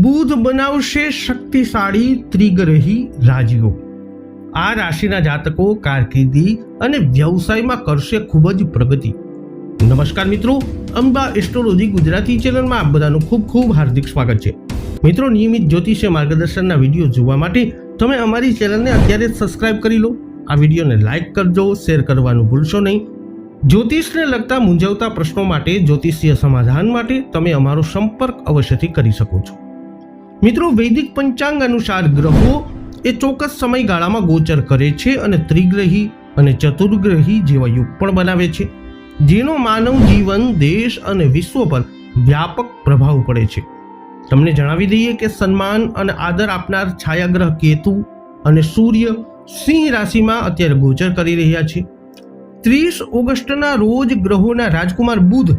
બુધ બનાવશે શક્તિશાળી ત્રિગ્રહી રાજયોગ આ રાશિના જાતકો કારકિર્દી અને વ્યવસાયમાં કરશે ખૂબ જ પ્રગતિ. નમસ્કાર મિત્રો, અંબા એસ્ટ્રોલોજી ગુજરાતી ચેનલમાં આપ બધાનું ખૂબ ખૂબ હાર્દિક સ્વાગત છે. મિત્રો, નિયમિત જ્યોતિષ્ય માર્ગદર્શનના વીડિયો જોવા માટે તમે અમારી ચેનલને અત્યારે જ સબસ્ક્રાઇબ કરી લો. આ વિડીયોને લાઇક કરજો, શેર કરવાનું ભૂલશો નહીં. જ્યોતિષને લગતા મૂંઝવતા પ્રશ્નો માટે જ્યોતિષીય સમાધાન માટે તમે અમારો સંપર્ક અવશ્યથી કરી શકો છો. મિત્રો, વૈદિક પંચાંગ અનુસાર ગ્રહો એ ચોક્કસ સમયગાળામાં ગોચર કરે છે અને ત્રિગ્રહી અને ચતુર્ગ્રહી જેવા યુગ પણ બનાવે છે, જેનો માનવ જીવન, દેશ અને વિશ્વ પર વ્યાપક પ્રભાવ પડે છે. તમને જણાવી દઈએ કે સન્માન અને આદર આપનાર છાયાગ્રહ કેતુ અને સૂર્ય સિંહ રાશિમાં અત્યારે ગોચર કરી રહ્યા છે. ત્રીસ ઓગસ્ટના રોજ ગ્રહોના રાજકુમાર બુધ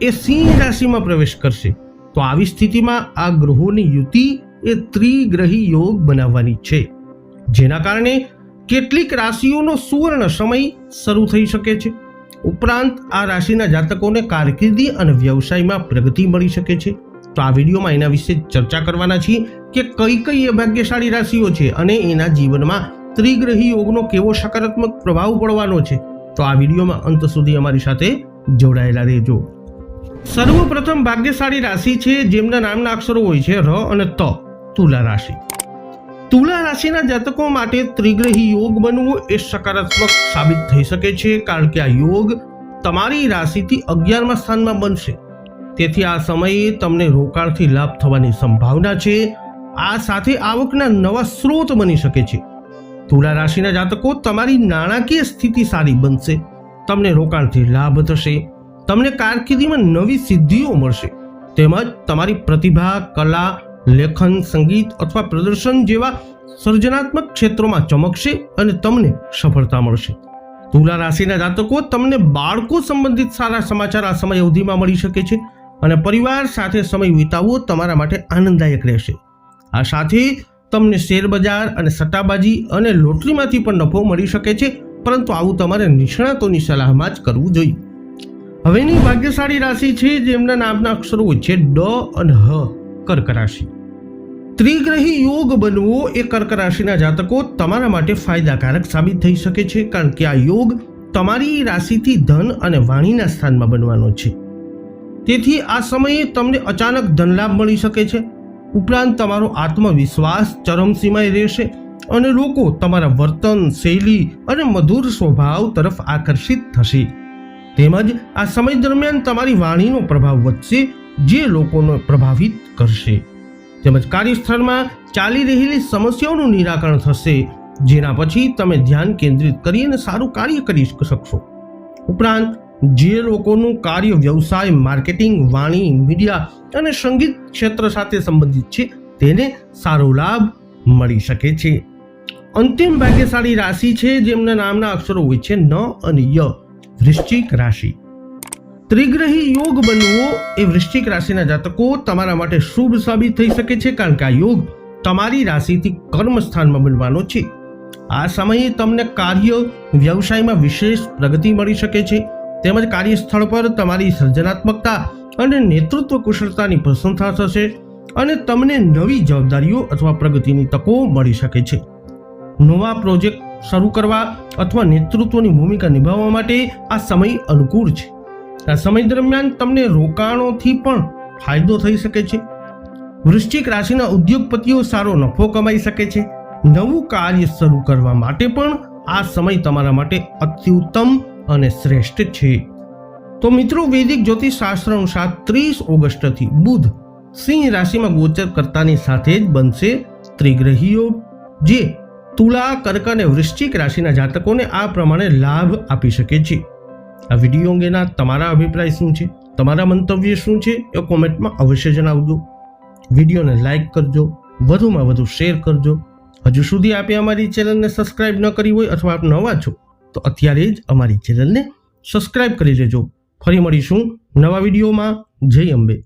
એ સિંહ રાશિમાં પ્રવેશ કરશે. તો આવી સ્થિતિમાં આ ગ્રહોની યુતિ એ ત્રિગ્રહી યોગ બનાવવાની છે. જેના કારણે કેટલીક રાશિઓનો સુવર્ણ સમય શરૂ થઈ શકે છે. ઉપરાંત આ રાશિના જાતકોને કારકિર્દી અને વ્યવસાયમાં પ્રગતિ મળી શકે છે. તો આ વિડીયોમાં એના વિશે ચર્ચા કરવાના છીએ કે કઈ કઈ એ ભાગ્યશાળી રાશિઓ છે અને એના જીવનમાં ત્રિગ્રહી યોગનો કેવો સકારાત્મક પ્રભાવ પડવાનો છે. તો આ વિડીયોમાં અંત સુધી અમારી સાથે જોડાયેલા રહેજો. સર્વપ્રથમ ભાગ્યશાળી રાશિ છે, જેમના નામના અક્ષરો હોય છે ર અને ત, તુલા રાશિ. તુલા રાશિના જાતકો માટે ત્રિગ્રહી યોગ બનવો એ સકારાત્મક સાબિત થઈ શકે છે, કારણ કે આ યોગ તમારી રાશિથી અગિયારમા સ્થાનમાં બનશે. તેથી આ સમયે તમને રોકાણથી લાભ થવાની સંભાવના છે. આ સાથે આવકના નવા સ્ત્રોત બની શકે છે. તુલા રાશિના જાતકો તમારી નાણાકીય સ્થિતિ સારી બનશે. તમને રોકાણથી લાભ થશે. તમને કારકિર્દીમાં નવી સિદ્ધિઓ મળશે. તેમજ તમારી પ્રતિભા, કલા, લેખન, સંગીત અથવા પ્રદર્શન જેવા સર્જનાત્મક ક્ષેત્રોમાં ચમકશે અને તમને સફળતા મળશે. તુલા રાશિના જાતકો તમને બાળકો સંબંધિત સારા સમાચાર આ સમય અવધિમાં મળી શકે છે અને પરિવાર સાથે સમય વિતાવવો તમારા માટે આનંદદાયક રહેશે. આ સાથે તમને શેરબજાર અને સટ્ટાબાજી અને લોટરીમાંથી પણ નફો મળી શકે છે, પરંતુ આવું તમારે નિષ્ણાતોની સલાહમાં જ કરવું જોઈએ. હવેની ભાગ્યશાળી રાશિ છે જેમના નામના અક્ષરો છે ડ અને હ કર્ક રાશિ. ત્રિગ્રહી યોગ બનવો એ કર્ક રાશિના જાતકો તમારા માટે ફાયદાકારક સાબિત થઈ શકે છે, કારણ કે આ યોગ તમારી રાશિથી ધન અને વાણીના સ્થાનમાં બનવાનો છે. તેથી આ સમયે તમને અચાનક ધનલાભ મળી શકે છે. ઉપરાંત તમારો આત્મવિશ્વાસ ચરમસીમાએ રહેશે અને લોકો તમારા વર્તન, શૈલી અને મધુર સ્વભાવ તરફ આકર્ષિત થશે. તેમજ આ સમય દરમિયાન તમારી વાણીનો પ્રભાવ વધશે, જે લોકોને પ્રભાવિત કરશે. તેમજ કાર્યસ્થળમાં ચાલી રહેલી સમસ્યાઓનું નિરાકરણ થશે, જેના પછી તમે ધ્યાન કેન્દ્રિત કરીને સારું કાર્ય કરી શકશો. ઉપરાંત, જે લોકોનું કાર્ય વ્યવસાય, માર્કેટિંગ, વાણી, મીડિયા અને સંગીત ક્ષેત્ર સાથે સંબંધિત છે, તેને સારો લાભ મળી શકે છે. અંતિમ ભાગ્યશાળી રાશિ છે, જેમના નામના અક્ષરો હોય છે, ન અને ય. વૃશ્ચિક રાશિ. ત્રિગ્રહી યોગ બનવો એ વૃશ્ચિક રાશિના જાતકો તમારા માટે શુભ સાબિત થઈ શકે છે કારણ કે આ યોગ તમારી રાશિથી કર્મ સ્થાનમાં બનવાનો છે. આ સમયે તમને કાર્ય, વ્યવસાયમાં વિશેષ પ્રગતિ મળી શકે છે. તેમજ કાર્યસ્થળ પર તમારી સર્જનાત્મકતા અને નેતૃત્વ કુશળતાની પ્રશંસા થશે અને તમને નવી જવાબદારીઓ અથવા પ્રગતિની તકો મળી શકે છે. નવા પ્રોજેક્ટ શરૂ કરવા અથવા નેતૃત્વની ભૂમિકા નિભાવવા માટે આ સમય અનુકૂળ છે. આ સમય દરમિયાન તમને રોકાણોથી પણ ફાયદો થઈ શકે છે. વૃશ્ચિક રાશિના ઉદ્યોગપતિઓ સારો નફો કમાઈ શકે છે. નવું કાર્ય શરૂ કરવા માટે પણ આ સમય તમારા માટે અત્યુત્તમ અને શ્રેષ્ઠ છે. તો મિત્રો, વૈદિક જ્યોતિષ શાસ્ત્ર અનુસાર ત્રીસ ઓગસ્ટથી બુધ સિંહ રાશિમાં ગોચર કરતાની સાથે જ બનશે ત્રિગ્રહીઓ, જે તુલા, કર્ક અને વૃશ્ચિક રાશિના જાતકોને આ પ્રમાણે લાભ આપી શકે છે. આ વીડિયો અંગેના તમારા અભિપ્રાય શું છે? તમારા મંતવ્ય શું છે? એ કોમેન્ટમાં અવશ્ય જણાવજો. વિડીયોને લાઇક કરજો, વધુમાં વધુ શેર કરજો. હજુ સુધી આપે અમારી ચેનલને સબસ્ક્રાઇબ ન કરી હોય અથવા આપ નવા છો, તો અત્યારે જ અમારી ચેનલને સબસ્ક્રાઇબ કરી લેજો. ફરી મળીશું નવા વિડીયોમાં. જય અંબે.